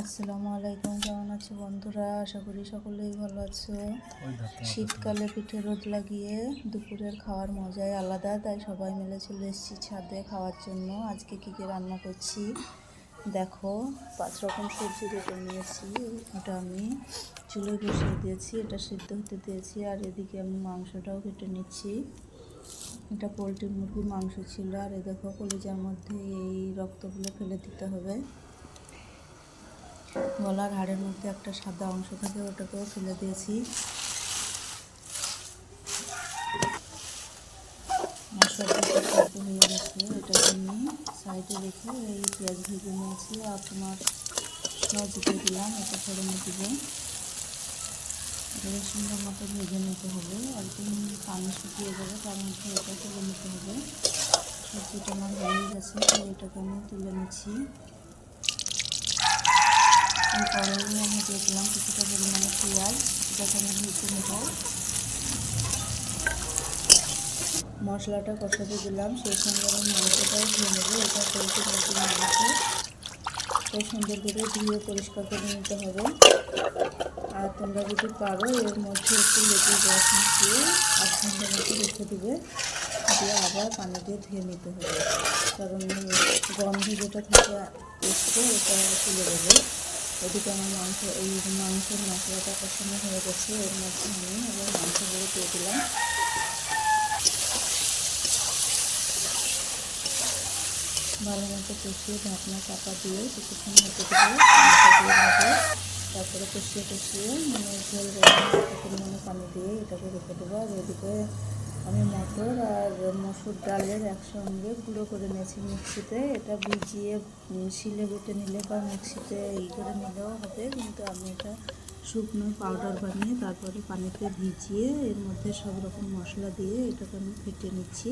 আসসালামু আলাইকুম কেমন আছো বন্ধুরা? আশা করি সকলেই ভালো আছো। শীতকালে পিঠে রোদ লাগিয়ে দুপুরের খাওয়ার মজাই আলাদা তাই সবাই মিলে চলে এসেছি ছাদে খাওয়ার জন্য। আজকে কী কী রান্না করছি? দেখো পাঁচ রকম সবজি কেটে নিয়েছি। ওটা আমি চুলোয় বসিয়ে দিয়েছি এটা সিদ্ধ হতে দিয়েছি আর এদিকে আমি মাংসটাও কেটে নিচ্ছি। এটা পোলট্রি মুরগির মাংস ছিল আর এ দেখো কলিজার মধ্যে এই রক্তগুলো ফেলে দিতে হবে। গলার হাড়ের মধ্যে একটা সাদা অংশ থাকে, ওটাকেও ফেলে দিয়েছি। হয়ে গেছে, এটাকে আমি সাইডে রেখে এই পেঁয়াজ ভেজে নিয়েছি। আর তোমার দিয়ে দিলাম, এটা ফোড়নে দিব। সুন্দর মতো ভেজে নিতে হবে। একদম পানি শুকিয়ে যাবে, তার মধ্যে এটা তুলে নিতে হবে। সবজিটা আমার হয়ে গেছে, তো এটাকে আমি তুলে নিচ্ছি। কড়াইয়ে আমি দেখলাম কিছুটা পরিমাণে পেঁয়াজ এটাকে আমি ভেজে নেব। মশলাটা কষাতে দিলাম, সেই সঙ্গে আমি মাংসটাও ধুয়ে নেব, এটা পোলট্রি মুরগির মাংস। খুব সুন্দর করে ধুয়ে পরিষ্কার করে নিতে হবে। আর তোমরা যদি পারো, এর মধ্যে একটু লেবু রস মিশিয়ে আধ ঘণ্টার মতো রেখে দেবে, দিয়ে আবার পানি দিয়ে ধুয়ে নিতে হবে। কারণ গন্ধ যেটা থাকে এসছে ওটা তুলে দেবে এদিকে আমার মাংস, এই মাংসের মশলাটা কষানো হয়ে গেছে, এর মধ্যে আমি এবার মাংসগুলো দিয়ে দিলাম। ভালো মতো কষিয়ে ঢাকনা চাপা দিয়ে কিছুক্ষণ দেবো দিয়ে তারপরে কষিয়ে কষিয়ে মানে ঝোল পরিমাণে পানি দিয়ে এটাকে রেখে দেবো। আর এদিকে আমি মটর আর মসুর ডালের একসঙ্গে গুঁড়ো করে নিয়েছি মিক্সিতে। এটা ভিজিয়ে শিলে বেটে নিলে বা মিক্সিতে ই করে নিলেও হবে, কিন্তু আমি এটা শুকনো পাউডার বানিয়ে তারপরে পানিতে ভিজিয়ে এর মধ্যে সব রকম মশলা দিয়ে এটাকে আমি ফেটে নিচ্ছি।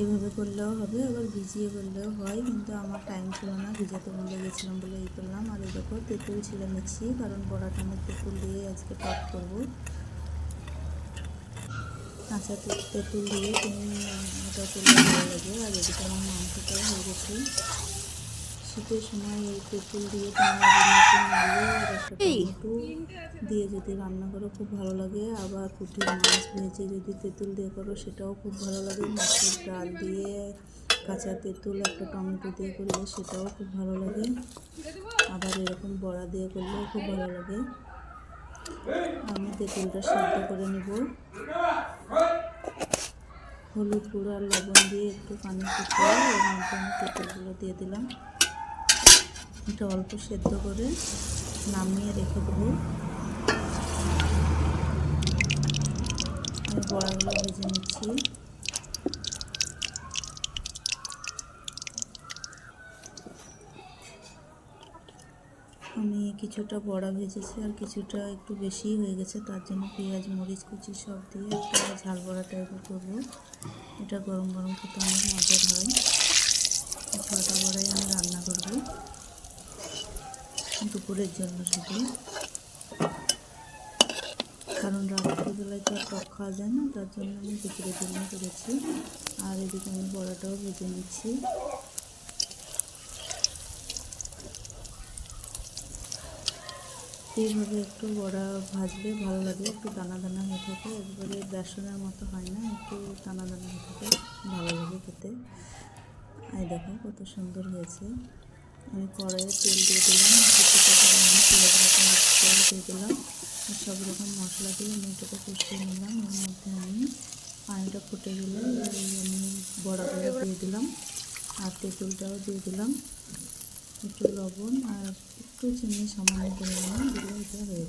এভাবে করলেও হবে, আবার ভিজিয়ে করলেও হয়, কিন্তু আমার টাইম ছিল না, ভিজাতে ভুলে গেছিলাম বলে এই করলাম। আর এই দেখো তেঁতুল ছিলে নিচ্ছি কারণ বড়াটা আমি তেঁতুল দিয়ে আজকে টক করব। কাঁচা তেঁতুল দিয়ে তুমি ওটা করলে ভালো লাগে। আর এদিকে আমার মাংসটাও হয়ে গেছে। শীতের সময় এই তেঁতুল দিয়ে টমেটো দিয়ে যদি রান্না করো খুব ভালো লাগে। আবার পুঁটির মাছ ভেজে যদি তেঁতুল দিয়ে করো সেটাও খুব ভালো লাগে। মাছের ডাল দিয়ে কাঁচা তেঁতুল একটা টমেটো দিয়ে করলে সেটাও খুব ভালো লাগে। আবার এরকম বড়া দিয়ে করলেও খুব ভালো লাগে। আমি তেঁতুলটা সিদ্ধ করে নেব। হলুদ গুঁড়ো আর লবণ দিয়ে একটু পানি ফুটিয়ে এর দিয়ে দিলাম। এটা অল্প সেদ্ধ করে নামিয়ে রেখে দেবো। বড়াগুলো ভেজে নিচ্ছি। আমি কিছুটা বড়া ভেজেছি আর কিছুটা একটু বেশিই হয়ে গেছে, তার জন্য পেঁয়াজ, মরিচ, কুচি সব দিয়ে একটা ঝাল বড়া টাইপের করব। এটা গরম গরম খেতে অনেক মজার হয়। ছটা বড়াই আমি রান্না করব দুপুরের জন্য শুধু। কারণ রাত্রিবেলায় তো টক খাওয়া যায় না, তার জন্য আমি দুপুরের জন্য করেছি। আর এদিকে আমি বড়াটাও ভেজে নিচ্ছি। এইভাবে একটু বড়া ভাজলে ভালো লাগে, একটু দানা দানা হয়ে থাকে, একবারে বেসনের মতো হয় না, একটু দানা দানা হয়ে থাকে, ভালো লাগে খেতে। এই দেখো কত সুন্দর হয়েছে। আমি কড়াইয়ে তেল দিয়ে দিলাম তেল দিয়ে দিলাম, আর সব রকম মশলা দিয়ে আমি এটাকে কষিয়ে নিলাম। এর মধ্যে আমি পানিটা ফুটে গেলে আমি বড়াগুলো দিয়ে দিলাম, আর তেঁতুলটাও দিয়ে দিলাম। একটু লবণ আর একটু চিনি সামান্য পরিমাণে দিলে এটা হয়ে যাবে